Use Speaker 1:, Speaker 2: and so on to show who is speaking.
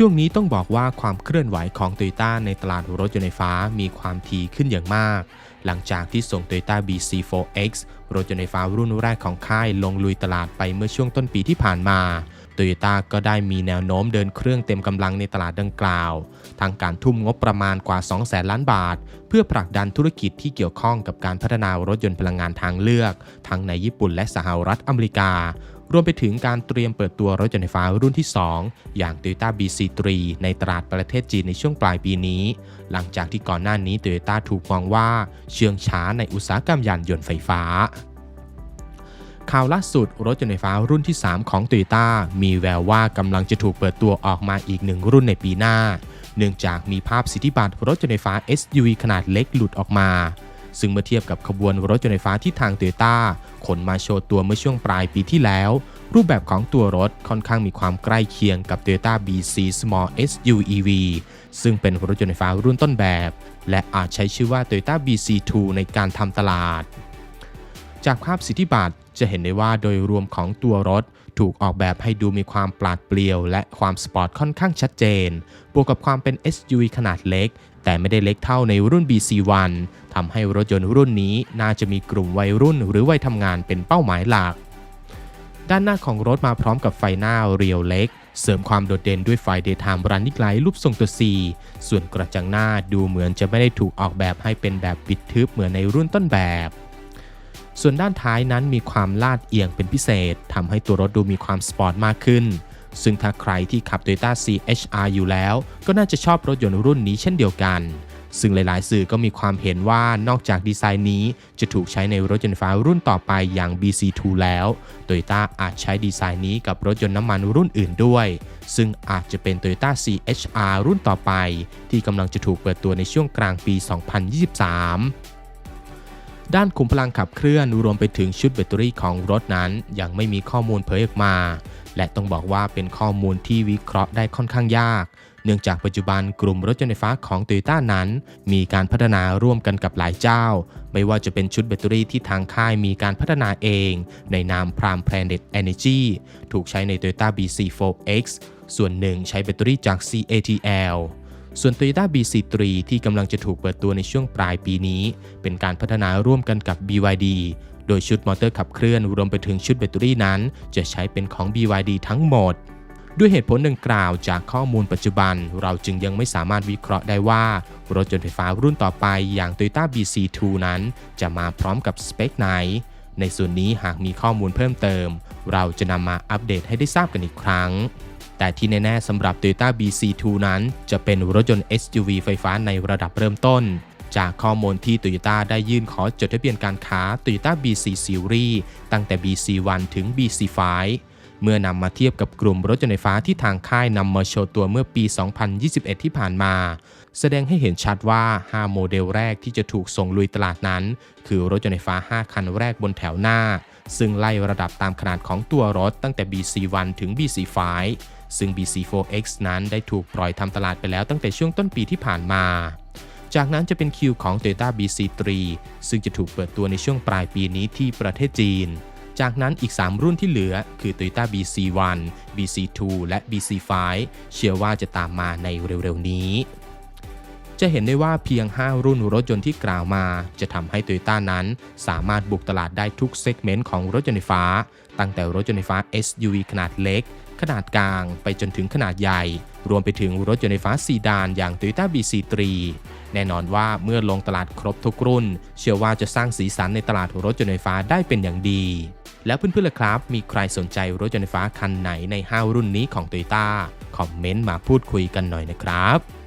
Speaker 1: ช่วงนี้ต้องบอกว่าความเคลื่อนไหวของ Toyota ในตลาดรถยนต์ไฟฟ้ามีความถี่ขึ้นอย่างมาก หลังจากที่ส่ง Toyota BC4X รถยนต์ไฟฟ้ารุ่นแรกของค่ายลงลุยตลาดไปเมื่อช่วงต้นปีที่ผ่านมา Toyota ก็ได้มีแนวโน้มเดินเครื่องเต็มกำลังในตลาดดังกล่าว ทางการทุ่มงบประมาณกว่า2แสนล้านบาท เพื่อผลักดันธุรกิจที่เกี่ยวข้องกับการพัฒนารถยนต์พลังงานทางเลือก ทั้งในญี่ปุ่นและสหรัฐอเมริกา รวมไปถึงการเตรียมเปิดตัวรถยนต์ไฟฟ้ารุ่นที่ 2 อย่าง Toyota BC3 ในตลาดประเทศจีนในช่วงปลายปีนี้ หลังจากที่ก่อนหน้านี้ Toyota ถูกมองว่าเชื่องช้าในอุตสาหกรรมยานยนต์ไฟฟ้าข่าวล่าสุดรถยนต์ไฟฟ้ารุ่นที่ 3 ของ Toyota มีแววว่ากำลังจะถูกเปิดตัวออกมาอีกหนึ่งรุ่นในปีหน้า เนื่องจากมีภาพสิทธิบัตรรถยนต์ไฟฟ้า SUV ขนาดเล็กหลุดออกมา ซึ่งเมื่อเทียบกับขบวนรถยนต์ไฟฟ้าที่ทาง Toyota ขนมาโชว์ตัวเมื่อช่วงปลายปีที่แล้ว รูปแบบของตัวรถค่อนข้างมีความใกล้เคียงกับ Toyota BC Small SUEV ซึ่งเป็นรถยนต์ไฟฟ้ารุ่นต้นแบบ และอาจใช้ชื่อว่า Toyota BC2 ในการทำตลาด จากภาพสิทธิบัตรจะเห็นได้ว่าโดยรวมของตัวรถถูกออกแบบให้ดูมีความปราดเปรียว และความสปอร์ตค่อนข้างชัดเจน บวกกับความเป็น SUV ขนาดเล็ก แต่ไม่ได้เล็กเท่าในรุ่น BC1 ทำให้รถยนต์รุ่นนี้น่าจะมีกลุ่มวัยรุ่นหรือวัยทำงานเป็นเป้าหมายหลัก ด้านหน้าของรถมาพร้อมกับไฟหน้าเรียวเล็ก เสริมความโดดเด่นด้วยไฟ Daytime Running Light รูปทรงตัว C ส่วนกระจังหน้าดูเหมือนจะไม่ได้ถูกออกแบบให้เป็นแบบปิดทึบเหมือนในรุ่นต้นแบบส่วนด้านท้ายนั้นมีความลาดเอียงเป็นพิเศษทำให้ตัวรถดูมีความสปอร์ตมากขึ้น ซึ่งถ้าใครที่ขับ Toyota CHR อยู่แล้ว ก็น่าจะชอบรถยนต์รุ่นนี้เช่นเดียวกัน ซึ่งหลายๆ สื่อก็มีความเห็นว่านอกจากดีไซน์นี้ จะถูกใช้ในรถยนต์ไฟฟ้ารุ่นต่อไปอย่าง BC2 แล้ว Toyota อาจใช้ดีไซน์นี้กับรถยนต์น้ำมันรุ่นอื่นด้วย ซึ่งอาจจะเป็น Toyota CHR รุ่นต่อไป ที่กำลังจะถูกเปิดตัวในช่วงกลางปี 2023ด้านขุมพลังขับเคลื่อนรวมไปถึงชุดแบตเตอรี่ของรถนั้น ยังไม่มีข้อมูลเผยออกมา และต้องบอกว่าเป็นข้อมูลที่วิเคราะห์ได้ค่อนข้างยาก เนื่องจากปัจจุบันกลุ่มรถยนต์ไฟฟ้าของ Toyota นั้น มีการพัฒนาร่วมกันกับหลายเจ้า ไม่ว่าจะเป็นชุดแบตเตอรี่ที่ทางค่ายมีการพัฒนาเอง ในนาม Prime Planet Energy ถูกใช้ใน Toyota BC4X ส่วนหนึ่งใช้แบตเตอรี่จาก CATL ส่วน Toyota BC3 ที่กำลังจะถูกเปิดตัวในช่วงปลายปีนี้ เป็นการพัฒนาร่วมกันกับ BYD โดยชุดมอเตอร์ขับเคลื่อนรวมไปถึงชุดแบตเตอรี่นั้น จะใช้เป็นของ BYD ทั้งหมด ด้วยเหตุผลดังกล่าวจากข้อมูลปัจจุบัน เราจึงยังไม่สามารถวิเคราะห์ได้ว่า รถยนต์ไฟฟ้ารุ่นต่อไปอย่าง Toyota BC2 นั้น จะมาพร้อมกับสเปคไหน ในส่วนนี้หากมีข้อมูลเพิ่มเติม เราจะนำมาอัปเดตให้ได้ทราบกันอีกครั้งแต่ที่แน่ ๆสำหรับ Toyota BC2 นั้น จะเป็นรถยนต์ SUV ไฟฟ้าในระดับเริ่มต้น จากข้อมูลที่ Toyota ได้ยื่นขอจดทะเบียนการค้า Toyota BC Series ตั้งแต่ BC1 ถึง BC5 เมื่อนำมาเทียบกับกลุ่มรถยนต์ไฟฟ้าที่ทางค่ายนำมาโชว์ตัวเมื่อปี 2021 ที่ผ่านมา แสดงให้เห็นชัดว่า 5 โมเดลแรกที่จะถูกส่งลุยตลาดนั้น คือรถยนต์ไฟฟ้า 5 คันแรกบนแถวหน้า ซึ่งไล่ระดับตามขนาดของตัวรถตั้งแต่ BC1 ถึง BC5 ซึ่ง BC4X นั้นได้ถูกปล่อยทำตลาดไปแล้วตั้งแต่ช่วงต้นปีที่ผ่านมา จากนั้นจะเป็นคิวของ Toyota BC3 ซึ่งจะถูกเปิดตัวในช่วงปลายปีนี้ที่ประเทศจีน จากนั้นอีก 3 รุ่นที่เหลือคือ Toyota BC1 BC2 และ BC5 เชื่อว่าจะตามมาในเร็วๆนี้ จะเห็นได้ว่าเพียง 5 รุ่นรถยนต์ที่กล่าวมา จะทำให้ Toyota นั้นสามารถบุกตลาดได้ทุกเซกเมนต์ของรถยนต์ไฟฟ้า ตั้งแต่รถยนต์ไฟฟ้า SUV ขนาดเล็ก ขนาดกลางไปจนถึงขนาดใหญ่ รวมไปถึงรถยนต์ไฟฟ้าซีดานอย่าง Toyota BC3 แน่นอนว่าเมื่อลงตลาดครบทุกรุ่น เชื่อว่าจะสร้างสีสันในตลาดรถยนต์ไฟฟ้าได้เป็นอย่างดี แล้วเพื่อนๆล่ะครับ มีใครสนใจรถยนต์ไฟฟ้าคันไหนใน 5 รุ่นนี้ของ Toyota คอมเมนต์มาพูดคุยกันหน่อยนะครับ